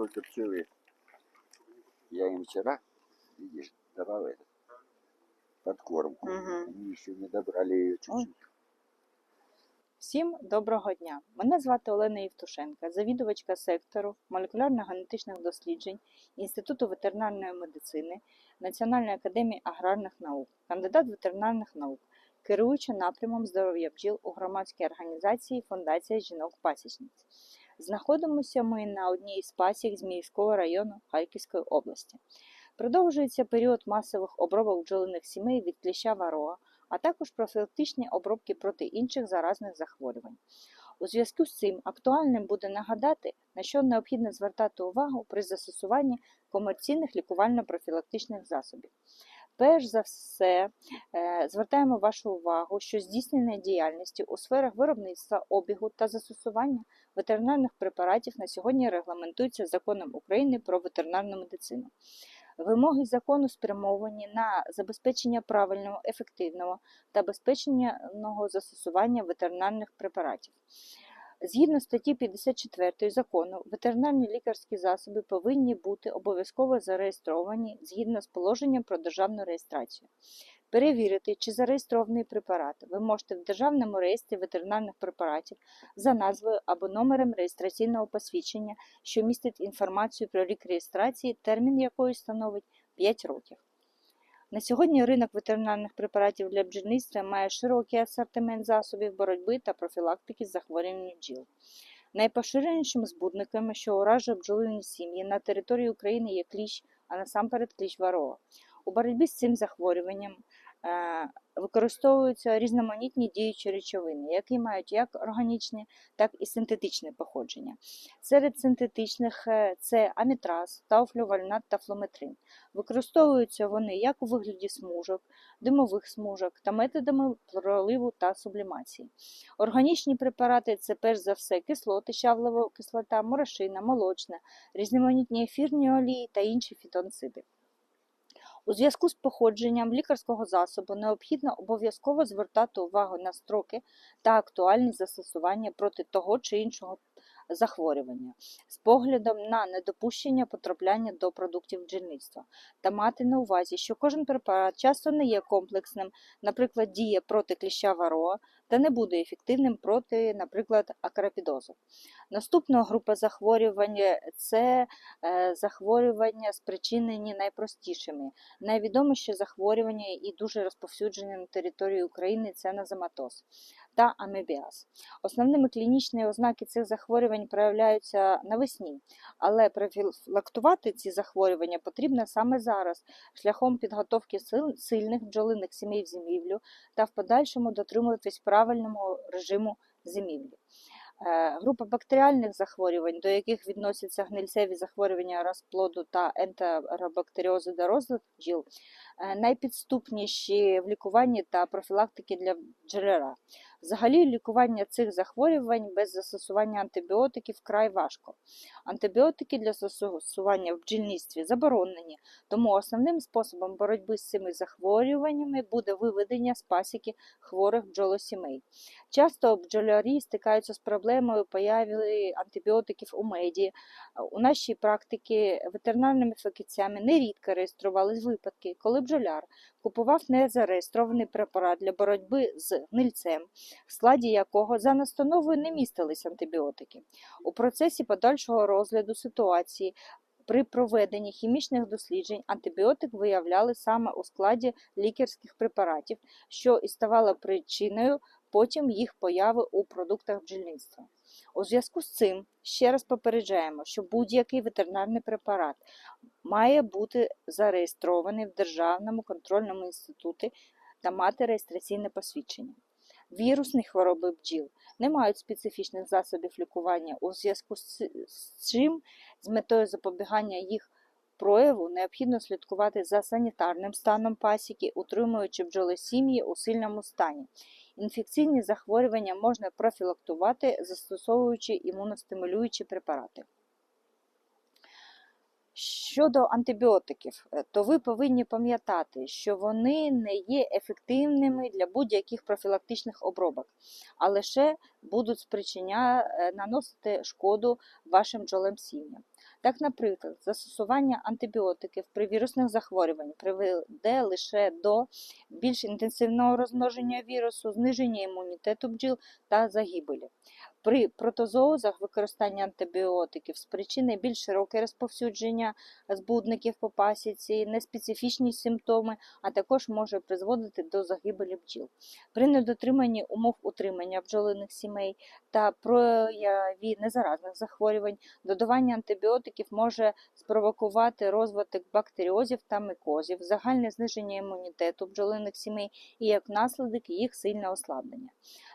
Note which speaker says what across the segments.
Speaker 1: только пчелы. Я им вчера, видишь, давал этот подкормку.
Speaker 2: Мгм.
Speaker 1: Они еще не добрали ее чуть-чуть.
Speaker 2: Всім доброго дня! Мене звати Олена Євтушенка, завідувачка сектору молекулярно-генетичних досліджень Інституту ветеринарної медицини Національної академії аграрних наук, кандидат ветеринарних наук, керуюча напрямом здоров'я бджіл у громадській організації Фундація жінок-пасічниць. Знаходимося ми на одній із пасік Зміївського району Харківської області. Продовжується період масових обробок бджолиних сімей від кліща варога, а також профілактичні обробки проти інших заразних захворювань. У зв'язку з цим актуальним буде нагадати, на що необхідно звертати увагу при застосуванні комерційних лікувально-профілактичних засобів. Перш за все, е, звертаємо вашу увагу, що здійснення діяльності у сферах виробництва, обігу та застосування ветеринарних препаратів на сьогодні регламентується законом України про ветеринарну медицину. Вимоги закону спрямовані на забезпечення правильного, ефективного та безпечного застосування ветеринарних препаратів. Згідно статті 54 закону, ветеринарні лікарські засоби повинні бути обов'язково зареєстровані згідно з положенням про державну реєстрацію. Перевірити, чи зареєстрований препарат ви можете в Державному реєстрі ветеринарних препаратів за назвою або номером реєстраційного посвідчення, що містить інформацію про рік реєстрації, термін якої становить 5 років. На сьогодні ринок ветеринарних препаратів для бджільництва має широкий асортимент засобів боротьби та профілактики захворювань бджіл. Найпоширенішими збудниками, що уражує бджолині сім'ї на території України є кліщ, а насамперед кліщ варова. У боротьбі з цим захворюванням використовуються різноманітні діючі речовини, які мають як органічне, так і синтетичне походження. Серед синтетичних е, це амітраз, тауфлювальнат та флометрин. Використовуються вони як у вигляді смужок, димових смужок та методами проливу та сублімації. Органічні препарати це перш за все кислоти, щавлова кислота, морошина, молочна, різноманітні ефірні олії та інші фітонциди. У зв'язку з походженням лікарського засобу необхідно обов'язково звертати увагу на строки та актуальність застосування проти того чи іншого захворювання з поглядом на недопущення потрапляння до продуктів бджільництва та мати на увазі, що кожен препарат часто не є комплексним, наприклад, діє проти кліща вароа та не буде ефективним проти, наприклад, акарапідозу. Наступна група захворювань це е, захворювання, спричинені найпростішими. Найвідоміші захворювання і дуже розповсюджені на території України це назематоз та амебіаз. Основними клінічні ознаки цих захворювань проявляються навесні, але профілактувати ці захворювання потрібно саме зараз, шляхом підготовки сил- сильних бджолиних сімей в зимівлю та в подальшому дотримуватись правильного режиму зимівлі. Е, Група бактеріальних захворювань, до яких відносяться гнильцеві захворювання розплоду та ентеробактеріози дорослих бджіл, е, найпідступніші в лікуванні та профілактики для бджолера. Взагалі, лікування цих захворювань без застосування антибіотиків вкрай важко. Антибіотики для застосування в бджільництві заборонені, тому основним способом боротьби з цими захворюваннями буде виведення з пасіки хворих бджолосімей. Часто бджолярі стикаються з проблемою появи антибіотиків у меді. У нашій практиці ветеринарними фахівцями нерідко реєструвались випадки, коли бджоляр купував незареєстрований препарат для боротьби з гнильцем, в складі якого за настановою не містились антибіотики. У процесі подальшого розгляду ситуації при проведенні хімічних досліджень антибіотик виявляли саме у складі лікарських препаратів, що і ставало причиною потім їх появи у продуктах бджільництва. У зв'язку з цим ще раз попереджаємо, що будь-який ветеринарний препарат має бути зареєстрований в Державному контрольному інституті та мати реєстраційне посвідчення. Вірусні хвороби бджіл не мають специфічних засобів лікування, у зв'язку з чим з метою запобігання їх прояву необхідно слідкувати за санітарним станом пасіки, утримуючи бджолосім'ї у сильному стані. Інфекційні захворювання можна профілактувати, застосовуючи імуностимулюючі препарати. Щодо антибіотиків, е, то ви повинні пам'ятати, що вони не є ефективними для будь-яких профілактичних обробок, а лише будуть спричиня... е, наносити шкоду вашим бджолам сім'ям. Так, наприклад, застосування антибіотиків при вірусних захворюваннях приведе лише до більш інтенсивного розмноження вірусу, зниження імунітету бджіл та загибелі. При протозоозах використання антибіотиків спричинить більш широке розповсюдження збудників по пасіці, неспецифічні симптоми, а також може призводити до загибелі бджіл. При недотриманні умов утримання бджолиних сімей та прояві незаразних захворювань додавання антибіотиків може спровокувати розвиток бактеріозів та микозів, загальне зниження імунітету бджолиних сімей і як наслідок їх сильне ослаблення.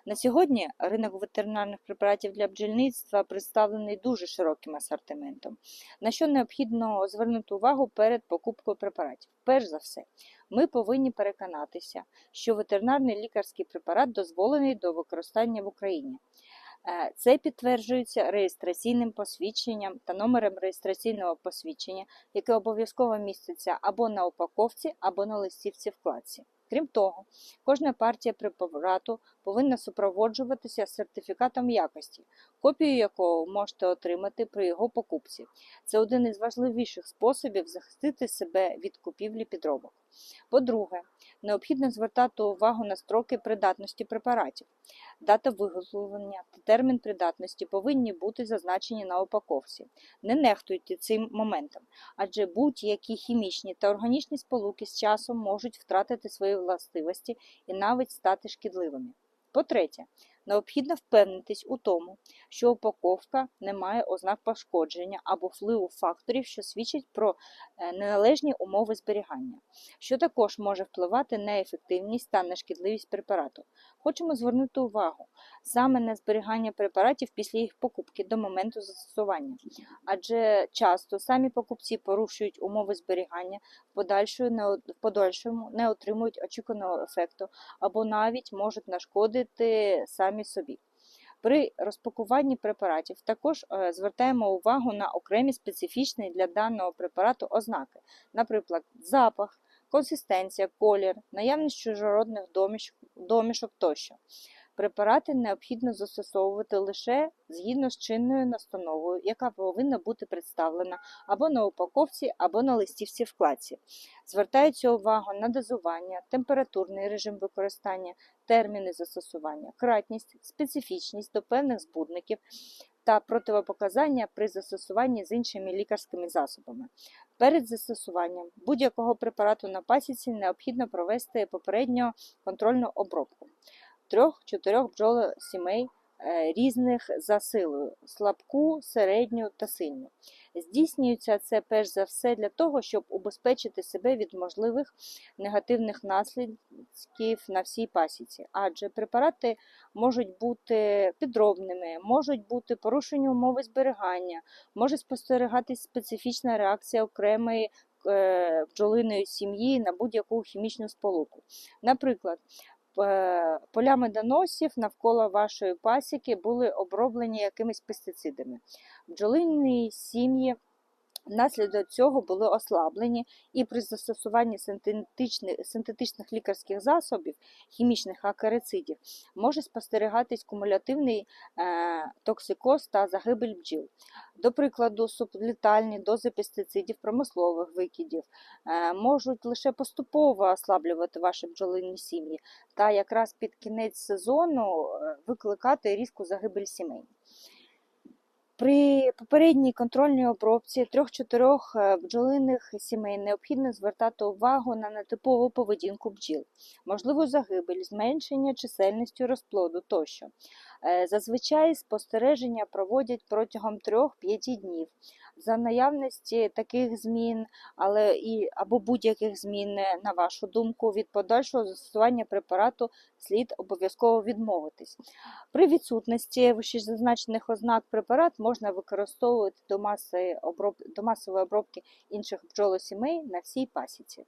Speaker 2: На сьогодні ринок ветеринарних препаратів для бджільництва представлений дуже широким асортиментом, на що необхідно звернути увагу перед покупкою препаратів. Перш за все, ми повинні переконатися, що ветеринарний лікарський препарат дозволений до використання в Україні. Е, Це підтверджується реєстраційним посвідченням та номером реєстраційного посвідчення, яке обов'язково міститься або на упаковці, або на листівці вкладці. Крім того, кожна партія препарату повинна супроводжуватися сертифікатом якості, копію якого можете отримати при його покупці. Це один із важливіших способів захистити себе від купівлі підробок. По-друге, необхідно звертати увагу на строки придатності препаратів. Дата виготовлення та термін придатності повинні бути зазначені на упаковці. Не нехтуйте цим моментом, адже будь-які хімічні та органічні сполуки з часом можуть втратити свої властивості і навіть стати шкідливими. По-третє, необхідно впевнитись у тому, що упаковка не має ознак пошкодження або впливу факторів, що свідчать про е, неналежні умови зберігання, що також може впливати на ефективність та на шкідливість препарату. Хочемо звернути увагу саме на зберігання препаратів після їх покупки до моменту застосування, адже часто самі покупці порушують умови зберігання, в подальшому не отримують очікуваного ефекту або навіть можуть нашкодити самі собі. При розпакуванні препаратів також е, звертаємо увагу на окремі специфічні для даного препарату ознаки, наприклад, запах, консистенція, колір, наявність чужородних домішок тощо. Препарати необхідно застосовувати лише згідно з чинною настановою, яка повинна бути представлена або на упаковці, або на листівці вкладці. Звертається увагу на дозування, температурний режим використання, терміни застосування, кратність, специфічність до певних збудників та противопоказання при застосуванні з іншими лікарськими засобами. Перед застосуванням будь-якого препарату на пасіці необхідно провести попередньо контрольну обробку трьох-чотирьох бджолосімей е, різних за силою слабку, середню та сильну. Здійснюється це перш за все для того, щоб убезпечити себе від можливих негативних наслідків на всій пасіці, адже препарати можуть бути підробними, можуть бути порушені умови зберігання, може спостерігатись специфічна реакція окремої е, бджолиної сім'ї на будь-яку хімічну сполуку. Наприклад, поля медоносів навколо вашої пасіки були оброблені якимись пестицидами. Бджолині сім'ї внаслідок цього були ослаблені, і при застосуванні синтетичних, синтетичних лікарських засобів, хімічних акарицидів, може спостерігатись кумулятивний е, токсикоз та загибель бджіл. До прикладу, сублітальні дози пестицидів промислових викидів е, можуть лише поступово ослаблювати ваші бджолині сім'ї, та якраз під кінець сезону е, викликати різку загибель сімей. При попередній контрольній обробці трьох-чотирьох е, бджолиних сімей необхідно звертати увагу на нетипову поведінку бджіл, можливу загибель, зменшення чисельності розплоду тощо. Е, Зазвичай спостереження проводять протягом 3-5 днів. За наявності таких змін, але і або будь-яких змін, е, на вашу думку, від подальшого застосування препарату слід обов'язково відмовитись. При відсутності вищезазначених ознак препарат можна використовувати до, маси оброб... до масової обробки інших бджолосімей на всій пасіці.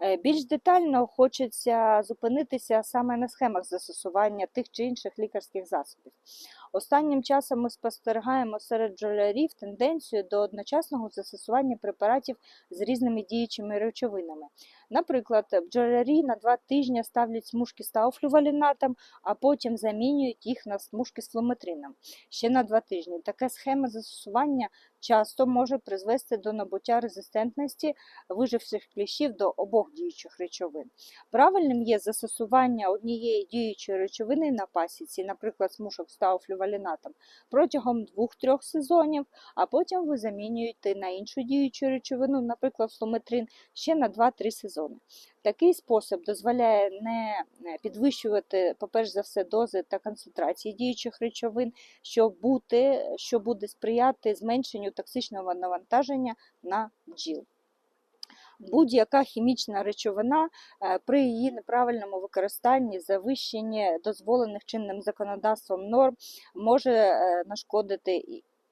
Speaker 2: Е, Більш детально хочеться зупинитися саме на схемах застосування тих чи інших лікарських засобів. Останнім часом ми спостерігаємо серед бджолярів тенденцію до одночасного застосування препаратів з різними діючими речовинами. Наприклад, бджолярі на два тижні ставлять смужки з тауфлювалінатом, а потім замінюють їх на смужки з флометрином ще на два тижні. Така схема застосування часто може призвести до набуття резистентності виживших кліщів до обох діючих речовин. Правильним є застосування однієї діючої речовини на пасіці, наприклад, смушок з тауфлювалінатом, протягом 2-3 сезонів, а потім ви замінюєте на іншу діючу речовину, наприклад, флометрин, ще на 2-3 сезони. Такий спосіб дозволяє не підвищувати, по-перше за все, дози та концентрації діючих речовин, що, бути, що буде сприяти зменшенню токсичного навантаження на бджіл. Будь-яка хімічна речовина е, при її неправильному використанні, завищенні дозволених чинним законодавством норм може е, нашкодити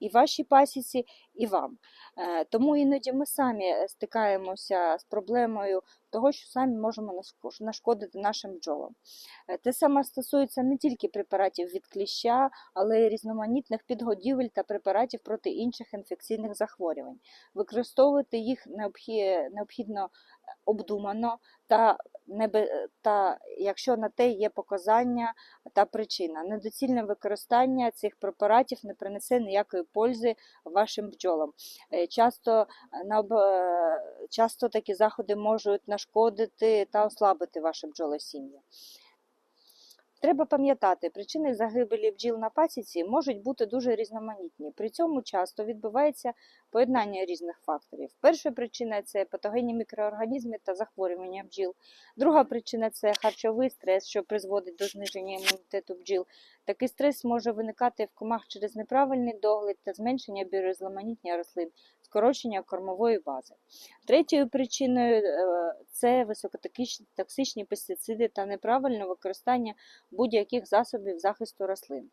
Speaker 2: і- вашій пасіці, і вам. Е, Тому іноді ми самі е, стикаємося з проблемою того, що самі можемо нашко- нашкодити нашим бджолам. Е, Те саме стосується не тільки препаратів від кліща, але й різноманітних підгодівель та препаратів проти інших інфекційних захворювань. Використовувати їх необхідно обдумано та, та якщо на те є показання та причина. Недоцільне використання цих препаратів не принесе ніякої пользи вашим бджолам. Е, Часто, е, на е, часто такі заходи можуть нашкодити та ослабити ваше бджолосім'я. Треба пам'ятати, причини загибелі бджіл на пасіці можуть бути дуже різноманітні. При цьому часто відбувається поєднання різних факторів. Перша причина це патогенні мікроорганізми та захворювання бджіл. Друга причина це харчовий стрес, що призводить до зниження імунітету бджіл. Такий стрес може виникати в комах через неправильний догляд та зменшення біорізноманіття рослин, скорочення кормової бази. Третьою причиною е, це високотоксичні пестициди та неправильне використання будь-яких засобів захисту рослин.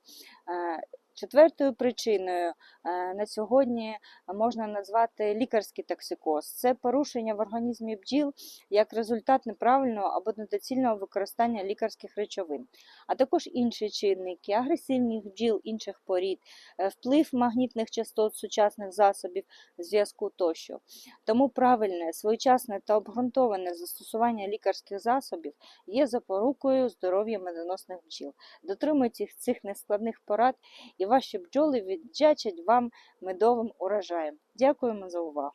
Speaker 2: Четвертою причиною е, на сьогодні можна назвати лікарський токсикоз. Це порушення в організмі бджіл як результат неправильного або недоцільного використання лікарських речовин, а також інші чинники, агресивних бджіл інших порід, е, вплив магнітних частот сучасних засобів зв'язку тощо. Тому правильне, своєчасне та обґрунтоване застосування лікарських засобів є запорукою здоров'я медоносних бджіл. Дотримуйтесь цих нескладних порад, і ваші бджоли віддячать вам медовим урожаєм. Дякуємо за увагу.